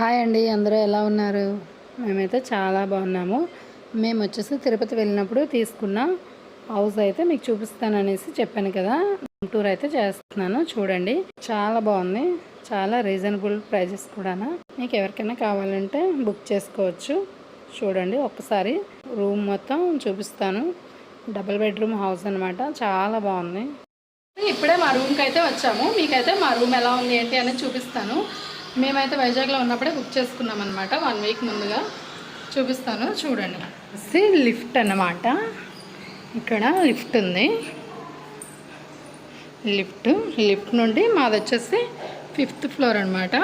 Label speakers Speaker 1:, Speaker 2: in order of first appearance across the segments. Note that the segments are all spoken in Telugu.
Speaker 1: హాయ్ అండి అందరూ ఎలా ఉన్నారు? మేమైతే చాలా బాగున్నాము. మేము వచ్చేసి తిరుపతి వెళ్ళినప్పుడు తీసుకున్న హౌస్ అయితే మీకు చూపిస్తాను అనేసి చెప్పాను కదా. టూర్ అయితే చేస్తున్నాను చూడండి. చాలా బాగుంది. చాలా రీజనబుల్ ప్రైజెస్ కూడా మీకు ఎవరికైనా కావాలంటే బుక్ చేసుకోవచ్చు. చూడండి ఒక్కసారి రూమ్ మొత్తం చూపిస్తాను. డబుల్ బెడ్రూమ్ హౌస్ అనమాట చాలా బాగుంది. ఇప్పుడే మా రూమ్కి అయితే వచ్చాము. మీకైతే మా రూమ్ ఎలా ఉంది ఏంటి అనేది చూపిస్తాను. మేమైతే వైజాగ్లో ఉన్నప్పుడే బుక్ చేసుకున్నాం అనమాట వన్ వీక్ ముందుగా. చూపిస్తాను చూడండి. ఇది లిఫ్ట్ అన్నమాట. ఇక్కడ లిఫ్ట్ ఉంది. లిఫ్ట్ లిఫ్ట్ నుండి మాది వచ్చేసి ఫిఫ్త్ ఫ్లోర్ అనమాట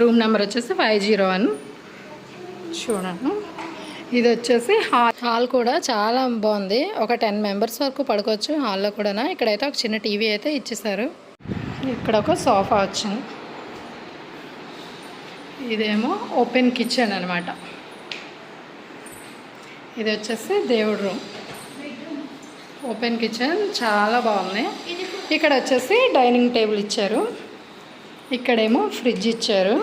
Speaker 1: రూమ్ నెంబర్ వచ్చేసి ఫైవ్ జీరో వన్. చూడండి. ఇది వచ్చేసి హాల్. హాల్ కూడా చాలా బాగుంది. ఒక టెన్ మెంబర్స్ వరకు పడుకోవచ్చు హాల్లో కూడా ఇక్కడైతే ఒక చిన్న టీవీ అయితే ఇచ్చేసారు ఇక్కడ ఒక సోఫా వచ్చింది. ఇదేమో ఓపెన్ కిచెన్ అనమాట ఇది వచ్చేసి దేవుడు రూమ్. ఓపెన్ కిచెన్ చాలా బాగుంది ఇక్కడ వచ్చేసి డైనింగ్ టేబుల్ ఇచ్చారు. ఇక్కడేమో ఫ్రిడ్జ్ ఇచ్చారు.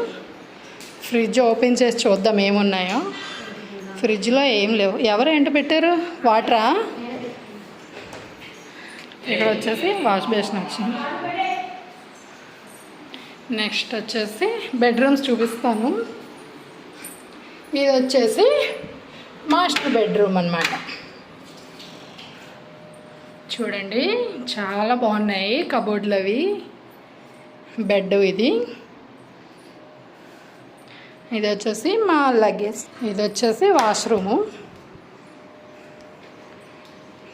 Speaker 1: ఫ్రిడ్జ్ ఓపెన్ చేసి చూద్దాం ఏమున్నాయో. ఫ్రిడ్జ్లో ఏం లేవు. ఎవరు ఎంట పెట్టారు? వాటరా? ఇక్కడ వచ్చేసి వాష్ బేసిన్ వచ్చింది. నెక్స్ట్ వచ్చేసి బెడ్రూమ్స్ చూపిస్తాను. ఇది వచ్చేసి మాస్టర్ బెడ్రూమ్ అన్నమాట. చూడండి చాలా బాగున్నాయి కబోర్డ్లు అవి బెడ్ ఇది. ఇది వచ్చేసి మా లగేజ్ ఇది వచ్చేసి వాష్రూము.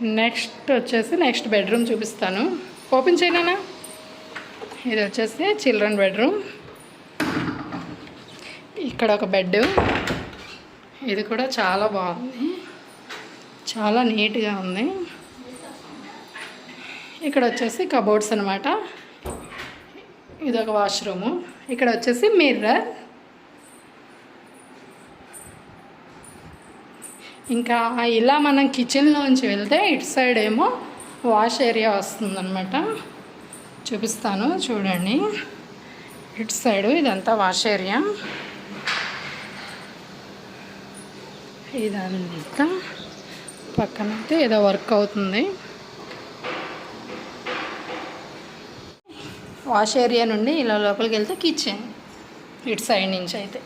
Speaker 1: నెక్స్ట్ వచ్చేసి నెక్స్ట్ బెడ్రూమ్ చూపిస్తాను. ఓపెన్ చేయనా? ఇది వచ్చేసి చిల్డ్రన్ బెడ్రూమ్. ఇక్కడ ఒక బెడ్. ఇది కూడా చాలా బాగుంది. చాలా నీట్గా ఉంది. ఇక్కడ వచ్చేసి కబోర్డ్స్ అనమాట ఇది ఒక వాష్రూము. ఇక్కడ వచ్చేసి మిర్రర్. ఇంకా ఇలా మనం కిచెన్లోంచి వెళ్తే ఇటు సైడ్ ఏమో వాష్ ఏరియా వస్తుందన్నమాట. చూపిస్తాను చూడండి. ఇటు సైడు ఇదంతా వాష్ ఏరియా ఇదంతా పక్కన అయితే ఏదో వర్క్ అవుతుంది. వాష్ ఏరియా నుండి ఇలా లోపలికి వెళ్తే కిచెన్ ఇటు సైడ్ నుంచి అయితే.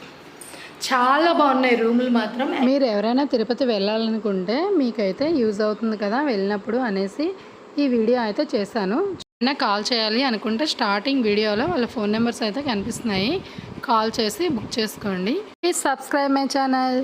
Speaker 1: చాలా బాగున్నాయి రూములు మాత్రం. మీరు ఎవరైనా తిరుపతి వెళ్ళాలనుకుంటే మీకైతే యూజ్ అవుతుంది కదా వెళ్ళినప్పుడు అనేసి ఈ వీడియో అయితే చేశాను. చిన్న కాల్ చేయాలి అనుకుంటే స్టార్టింగ్ వీడియోలో వాళ్ళ ఫోన్ నెంబర్స్ అయితే కనిపిస్తున్నాయి. కాల్ చేసి బుక్ చేసుకోండి. Please subscribe my channel.